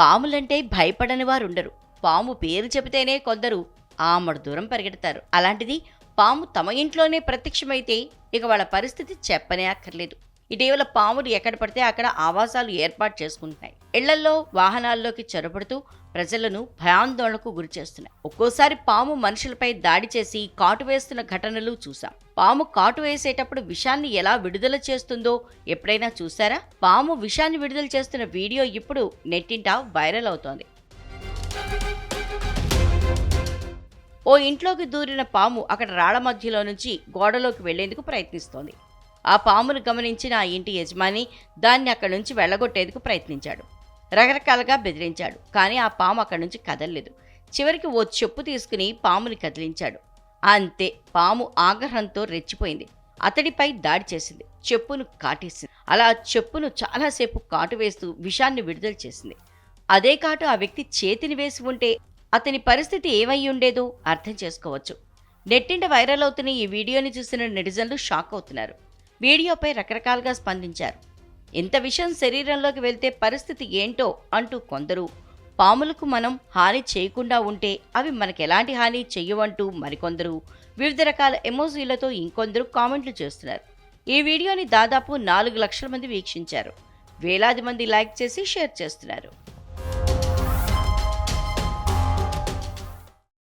పాములంటే భయపడని వారుండరు. పాము పేరు చెబితేనే కొందరు ఆమడు దూరం పరిగెడతారు. అలాంటిది పాము తమ ఇంట్లోనే ప్రత్యక్షమైతే ఇక వాళ్ళ పరిస్థితి చెప్పనే అక్కర్లేదు. ఇటీవల పాములు ఎక్కడ పడితే అక్కడ ఆవాసాలు ఏర్పాటు చేసుకుంటున్నాయి. ఇళ్ళల్లో వాహనాల్లోకి చొరబడుతూ ప్రజలను భయాందోళనకు గురిచేస్తున్నాయి ఒక్కోసారి పాము మనుషులపై దాడి చేసి కాటు వేస్తున్న ఘటనలు చూసాం పాము కాటు వేసేటప్పుడు విషాన్ని ఎలా విడుదల చేస్తుందో ఎప్పుడైనా చూసారా పాము విషాన్ని విడుదల చేస్తున్న వీడియో ఇప్పుడు నెట్టింట వైరల్ అవుతోంది. ఓ ఇంట్లోకి దూరిన పాము అక్కడ రాళ్ళ మధ్యలో నుంచి గోడలోకి వెళ్ళేందుకు ప్రయత్నిస్తోంది. ఆ పామును గమనించిన ఆ ఇంటి యజమాని దాన్ని అక్కడి నుంచి వెళ్ళగొట్టేందుకు ప్రయత్నించాడు. రకరకాలుగా బెదిరించాడు కానీ ఆ పాము అక్కడి నుంచి కదలలేదు. చివరికి ఓ చెప్పు తీసుకుని పాముని కదిలించాడు. అంతే పాము ఆగ్రహంతో రెచ్చిపోయింది. అతడిపై దాడి చేసింది చెప్పును కాటేసింది. అలా చెప్పును చాలాసేపు కాటు వేస్తూ విషాన్ని విడుదల చేసింది. అదే కాటు ఆ వ్యక్తి చేతిని వేసి ఉంటే అతని పరిస్థితి ఏమై ఉండేదో అర్థం చేసుకోవచ్చు. నెట్టింట వైరల్ అవుతున్న ఈ వీడియోని చూసిన నెటిజన్లు షాక్ అవుతున్నారు. వీడియోపై రకరకాలుగా స్పందించారు. ఇంత విషయం శరీరంలోకి వెళ్తే పరిస్థితి ఏంటో అంటూ కొందరు పాములకు మనం హాని చేయకుండా ఉంటే అవి మనకు ఎలాంటి హాని చెయ్యవంటూ మరికొందరు వివిధ రకాల ఎమోజీలతో ఇంకొందరు కామెంట్లు చేస్తున్నారు. ఈ వీడియోని దాదాపు నాలుగు లక్షల మంది వీక్షించారు. వేలాది మంది లైక్ చేసి షేర్ చేస్తున్నారు.